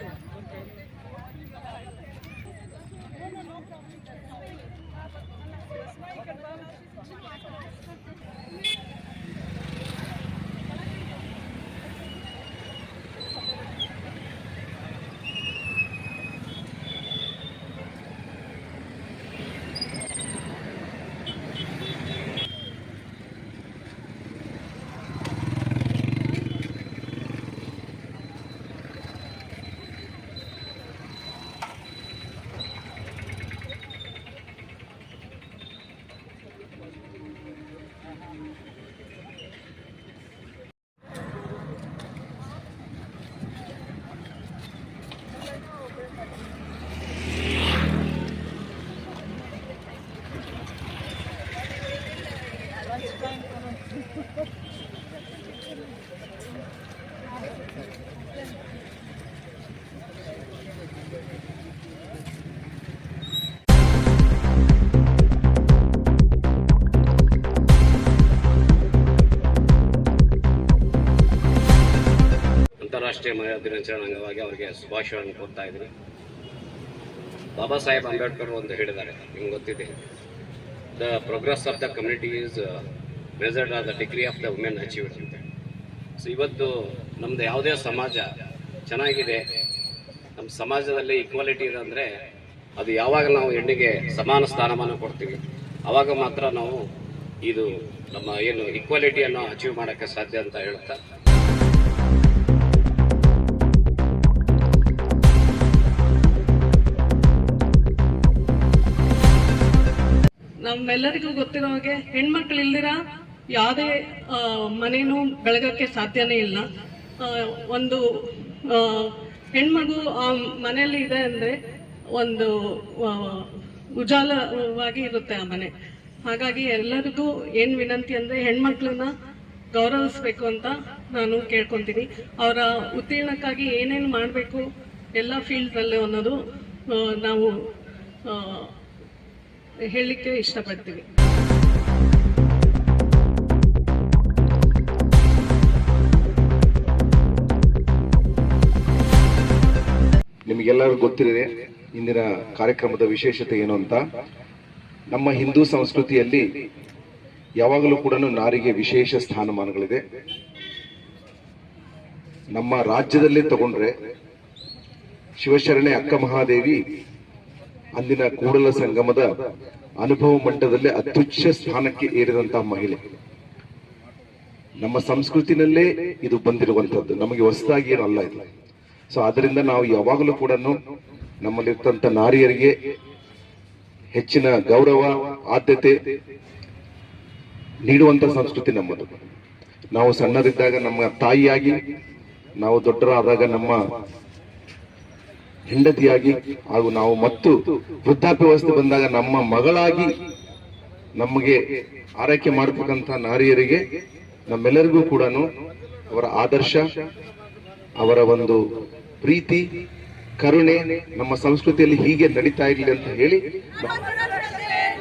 Thank you. ರಾಷ್ಟ್ರೀಯ ಮಹಿಳಾ ದಿನಾಚರಣೆ ಅಂಗವಾಗಿ ಅವರಿಗೆ ಶುಭಾಶಯವನ್ನು ಕೊಡ್ತಾ ಇದ್ದೀನಿ. ಬಾಬಾ ಸಾಹೇಬ್ ಅಂಬೇಡ್ಕರ್ ಒಂದು ಹೇಳಿದ್ದಾರೆ, ನಿಮ್ಗೆ ಗೊತ್ತಿದೆ. The progress of the community is measured are the degree of the women achieved ಅಂತ ಸೊ ಇವತ್ತು ನಮ್ದು ಯಾವುದೇ ಸಮಾಜ ಚೆನ್ನಾಗಿದೆ ನಮ್ಮ ಸಮಾಜದಲ್ಲಿ ಈಕ್ವಾಲಿಟಿ ಇದೆ ಅಂದರೆ ಅದು ಯಾವಾಗ ನಾವು ಹೆಣ್ಣಿಗೆ ಸಮಾನ ಸ್ಥಾನಮಾನ ಕೊಡ್ತೀವಿ ಆವಾಗ ಮಾತ್ರ ನಾವು ಇದು ನಮ್ಮ ಏನು ಈಕ್ವಾಲಿಟಿಯನ್ನು ಅಚೀವ್ ಮಾಡೋಕ್ಕೆ ಸಾಧ್ಯ ಅಂತ ಹೇಳ್ತಾ ನಮ್ಮೆಲ್ಲರಿಗೂ ಗೊತ್ತಿರೋ ಹಾಗೆ ಹೆಣ್ಮಕ್ಳು ಇಲ್ದಿರ ಯಾವುದೇ ಮನೇನೂ ಬೆಳಗಕ್ಕೆ ಸಾಧ್ಯನೇ ಇಲ್ಲ. ಒಂದು ಹೆಣ್ಮಗು ಆ ಮನೆಯಲ್ಲಿ ಇದೆ ಅಂದ್ರೆ ಒಂದು ಉಜಾಲವಾಗಿ ಇರುತ್ತೆ ಆ ಮನೆ. ಹಾಗಾಗಿ ಎಲ್ಲರಿಗೂ ಏನು ವಿನಂತಿ ಅಂದ್ರೆ ಹೆಣ್ಮಕ್ಳನ್ನ ಗೌರವಿಸ್ಬೇಕು ಅಂತ ನಾನು ಕೇಳ್ಕೊಂತೀನಿ. ಅವರ ಉತ್ತೀರ್ಣಕ್ಕಾಗಿ ಏನೇನು ಮಾಡಬೇಕು, ಎಲ್ಲ ಫೀಲ್ಡ್ನಲ್ಲಿ ಅನ್ನೋದು ನಾವು ಹೇಳಲಿಕ್ಕೆ ಇಷ್ಟಪಡ್ತೀವಿ. ನಿಮಗೆಲ್ಲರೂ ಗೊತ್ತಿದೆ ಇಂದಿನ ಕಾರ್ಯಕ್ರಮದ ವಿಶೇಷತೆ ಏನು ಅಂತ? ನಮ್ಮ ಹಿಂದೂ ಸಂಸ್ಕೃತಿಯಲ್ಲಿ ಯಾವಾಗಲೂ ಕೂಡ ನಾರಿಗೆ ವಿಶೇಷ ಸ್ಥಾನಮಾನಗಳಿದೆ. ನಮ್ಮ ರಾಜ್ಯದಲ್ಲೇ ತಗೊಂಡ್ರೆ ಶಿವಶರಣೆ ಅಕ್ಕ ಮಹಾದೇವಿ ಅಂದಿನ ಕೂಡಲ ಸಂಗಮದ ಅನುಭವ ಮಟ್ಟದಲ್ಲಿ ಅತ್ಯುಚ್ಚ ಸ್ಥಾನಕ್ಕೆ ಏರಿದಂತಹ ಮಹಿಳೆ. ನಮ್ಮ ಸಂಸ್ಕೃತಿನಲ್ಲೇ ಇದು ಬಂದಿರುವಂತದ್ದು ನಮಗೆ ಹೊಸದಾಗಿ ಅಲ್ಲ ಇದು. ಸೊ ಅದರಿಂದ ನಾವು ಯಾವಾಗಲೂ ಕೂಡ ನಮ್ಮಲ್ಲಿರ್ತಂತ ನಾರಿಯರಿಗೆ ಹೆಚ್ಚಿನ ಗೌರವ, ಆದ್ಯತೆ ನೀಡುವಂತ ಸಂಸ್ಕೃತಿ ನಮ್ಮದು. ನಾವು ಸಣ್ಣದಿದ್ದಾಗ ನಮ್ಮ ತಾಯಿಯಾಗಿ, ನಾವು ದೊಡ್ಡರಾದಾಗ ನಮ್ಮ ಹೆಂಡತಿಯಾಗಿ ಹಾಗೂ ನಾವು ಮತ್ತು ವೃದ್ಧಾಪ್ಯ ವ್ಯವಸ್ಥೆ ಬಂದಾಗ ನಮ್ಮ ಮಗಳಾಗಿ ನಮಗೆ ಆರೈಕೆ ಮಾಡತಕ್ಕಂಥ ನಾರಿಯರಿಗೆ ನಮ್ಮೆಲ್ಲರಿಗೂ ಕೂಡ ಅವರ ಆದರ್ಶ, ಅವರ ಒಂದು ಪ್ರೀತಿ, ಕರುಣೆ ನಮ್ಮ ಸಂಸ್ಕೃತಿಯಲ್ಲಿ ಹೀಗೆ ನಡೀತಾ ಇರಲಿ ಅಂತ ಹೇಳಿ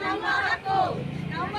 ನಮ್ಮ